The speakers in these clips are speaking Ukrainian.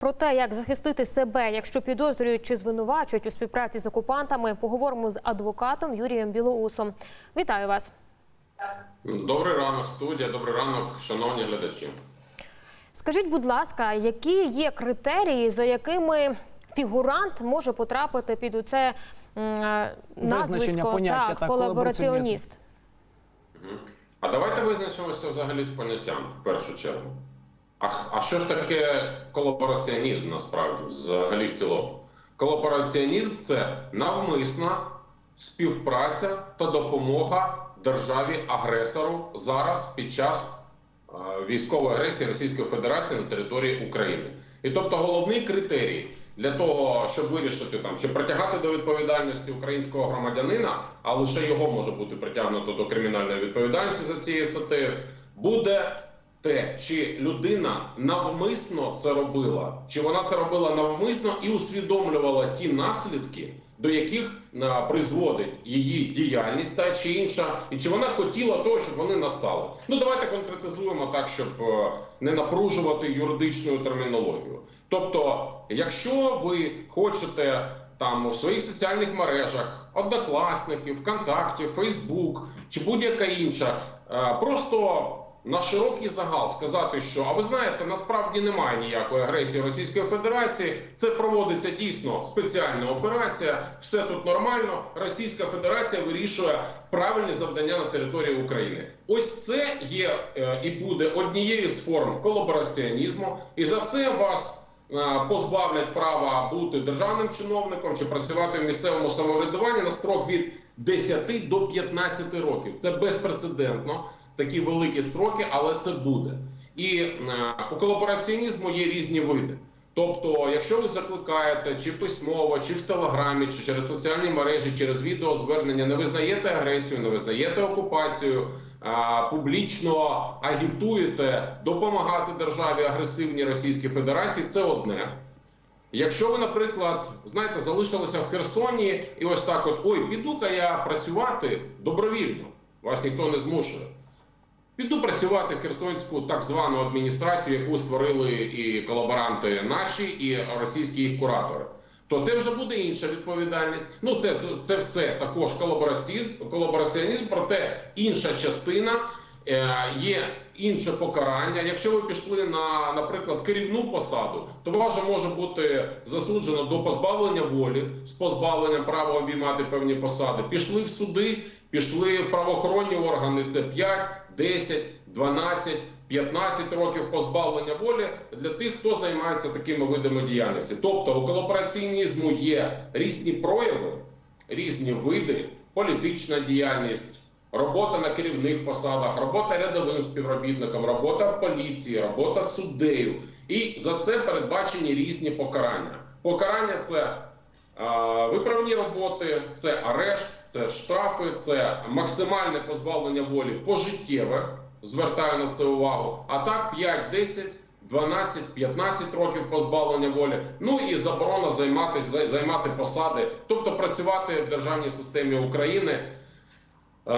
Про те, як захистити себе, якщо підозрюють чи звинувачують у співпраці з окупантами, поговоримо з адвокатом Юрієм Білоусом. Вітаю вас. Добрий ранок, студія. Добрий ранок, шановні глядачі. Скажіть, будь ласка, які є критерії, за якими фігурант може потрапити під оце назвисько поняття, так, так, колабораціоніст? А давайте визначимося взагалі з поняттям в першу чергу. А, а що ж таке колабораціонізм насправді, взагалі в цілому? Колабораціонізм це навмисна співпраця та допомога державі-агресору зараз під час е, військової агресії Російської Федерації на території України. І тобто головний критерій для того, щоб вирішити там чи притягати до відповідальності українського громадянина, а лише його може бути притягнуто до кримінальної відповідальності за цією статтею, буде те, чи людина навмисно це робила, чи вона це робила навмисно і усвідомлювала ті наслідки, до яких а, призводить її діяльність та чи інша, і чи вона хотіла того, щоб вони настали. Ну давайте конкретизуємо так, щоб е, не напружувати юридичну термінологію. Тобто, якщо ви хочете там у своїх соціальних мережах, однокласники, ВКонтакті, Фейсбук чи будь-яка інша, е, просто на широкий загал сказати, що а ви знаєте, насправді немає ніякої агресії Російської Федерації. Це проводиться дійсно спеціальна операція. Все тут нормально. Російська Федерація вирішує правильні завдання на території України. Ось це є е, і буде однією з форм колабораціонізму, і за це вас е, позбавлять права бути державним чиновником чи працювати в місцевому самоврядуванні на строк від 10 до 15 років. Це безпрецедентно такі великі строки, але це буде. І е, у колабораціонізму є різні види. Тобто, якщо ви закликаєте чи письмово, чи в телеграмі, чи через соціальні мережі, через відеозвернення, не визнаєте агресію, не визнаєте окупацію, а, публічно агітуєте допомагати державі агресивній Російській Федерації, це одне. Якщо ви, наприклад, знаєте, залишилися в Херсоні, і ось так, от ой, піду-ка я працювати добровільно, вас ніхто не змушує. Піду працювати в Херсонську так звану адміністрацію, яку створили і колаборанти наші, і російські їх куратори. То це вже буде інша відповідальність. Ну це це, все також колабораціонізм, проте інша частина є інше покарання. Якщо ви пішли на, наприклад, керівну посаду, то вас же може бути засуджено до позбавлення волі з позбавленням права обіймати певні посади. Пішли в суди, пішли в правоохоронні органи. Це 5, 10, 12, 15 років позбавлення волі для тих, хто займається такими видами діяльності. Тобто у колабораціонізму є різні прояви, різні види, політична діяльність. Робота на керівних посадах, робота рядовим співробітником, робота поліції, робота суддею. І за це передбачені різні покарання. Покарання це а, виправні роботи, це арешт, це штрафи, це максимальне позбавлення волі пожиттєве. Звертаю на це увагу. А так 5, 10, 12, 15 років позбавлення волі. Ну і заборона займатися займати посади, тобто працювати в державній системі України е,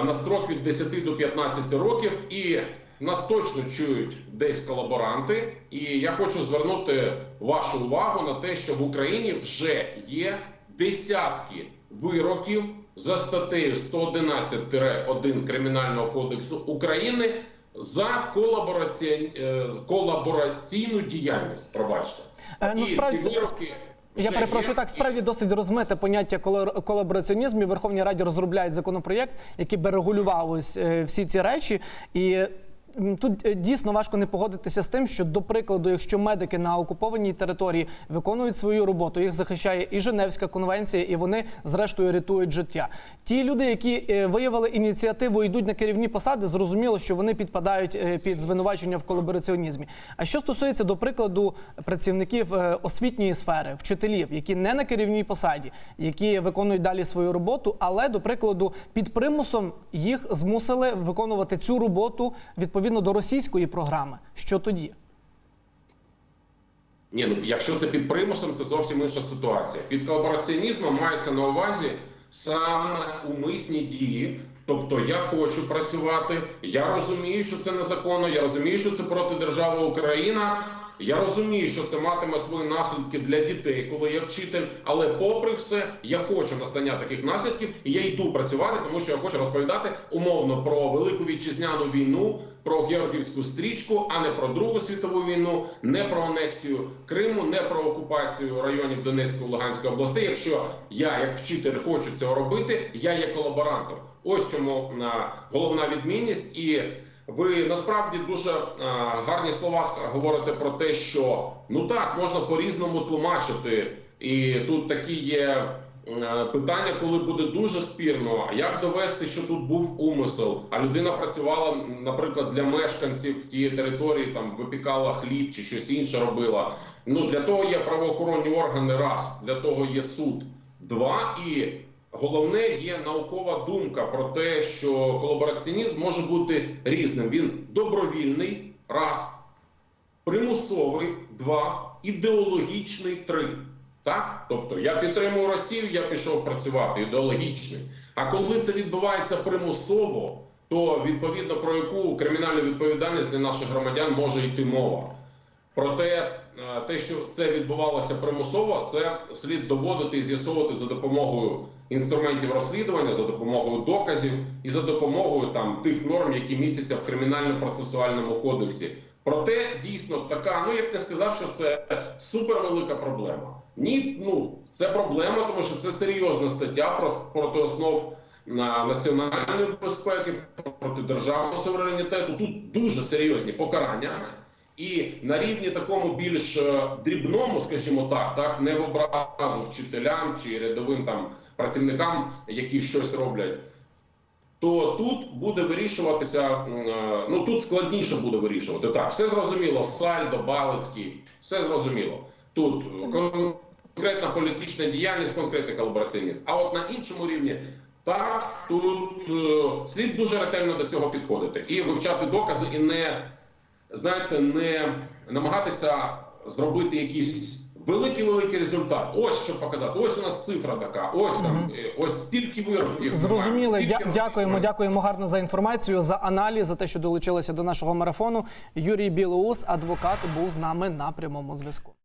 на строк від 10 до 15 років. І нас точно чують десь колаборанти. І я хочу звернути вашу увагу на те, що в Україні вже є десятки вироків за статтею 111-1 Кримінального кодексу України за колабораці... е, колабораційну діяльність. Пробачте, Е, ну, І справді- ці вироки Я вже перепрошую, є. так справді досить розмите поняття колабораціонізм. І в Верховній Раді розробляють законопроєкт, який би регулював ось е, всі ці речі. І тут е, дійсно важко не погодитися з тим, що до прикладу, якщо медики на окупованій території виконують свою роботу, їх захищає і Женевська конвенція, і вони зрештою рятують життя. Ті люди, які е, виявили ініціативу, йдуть на керівні посади, зрозуміло, що вони підпадають е, під звинувачення в колабораціонізмі. А що стосується до прикладу працівників освітньої сфери, вчителів, які не на керівній посаді, які виконують далі свою роботу, але до прикладу під примусом їх змусили виконувати цю роботу відповідно до російської програми. Що тоді? Ні, ну якщо це під примусом, це зовсім інша ситуація. Під колабораціонізмом мається на увазі саме умисні дії. Тобто я хочу працювати, я розумію, що це незаконно, я розумію, що це проти держави Україна, Я розумію, що це матиме свої наслідки для дітей, коли я вчитель. Але попри все, я хочу настання таких наслідків, і я йду працювати, тому що я хочу розповідати умовно про велику вітчизняну війну, про Георгівську стрічку, а не про Другу світову війну, не про анексію Криму, не про окупацію районів Донецької Луганської областей. Якщо я, як вчитель, хочу цього робити, я є колаборантом. Ось чому головна відмінність і. Ви насправді дуже е, гарні слова говорите про те, що ну так можна по-різному тлумачити, і тут такі є е, питання, коли буде дуже спірно. Як довести, що тут був умисел? А людина працювала, наприклад, для мешканців тієї території, там випікала хліб чи щось інше робила. Ну для того є правоохоронні органи, раз для того є суд, два і Головне є наукова думка про те, що колабораціонізм може бути різним. Він добровільний, раз, примусовий, два, ідеологічний, три. Так? Тобто я підтримую Росію, я пішов працювати ідеологічний. А коли це відбувається примусово, то відповідно про яку кримінальну відповідальність для наших громадян може йти мова. Проте те, що це відбувалося примусово, це слід доводити і з'ясовувати за допомогою інструментів розслідування, за допомогою доказів і за допомогою там тих норм, які містяться в кримінально-процесуальному кодексі. Проте дійсно така, ну я б не сказав, що це супервелика проблема. Ні, ну це проблема, тому що це серйозна стаття про проти основ на національної безпеки, проти державного суверенітету. Тут дуже серйозні покарання. І на рівні такому більш е, дрібному, скажімо так, так не в образу вчителям чи рядовим там працівникам, які щось роблять, то тут буде вирішуватися. е, Ну тут складніше буде вирішувати. Так, все зрозуміло. Сальдо, Балицький, все зрозуміло. Тут конкретна політична діяльність, конкретний колабораціонізм. А от на іншому рівні. Так, тут е, слід дуже ретельно до цього підходити і вивчати докази, і не знаєте, не намагатися зробити якісь. великий великий результат. Ось що показати. Ось у нас цифра така. Ось там угу. ось стільки вироків. Зрозуміло. Стільки Дя- Дякуємо, дякуємо гарно за інформацію, за аналіз, за те, що долучилися до нашого марафону. Юрій Білоус, адвокат, був з нами на прямому зв'язку.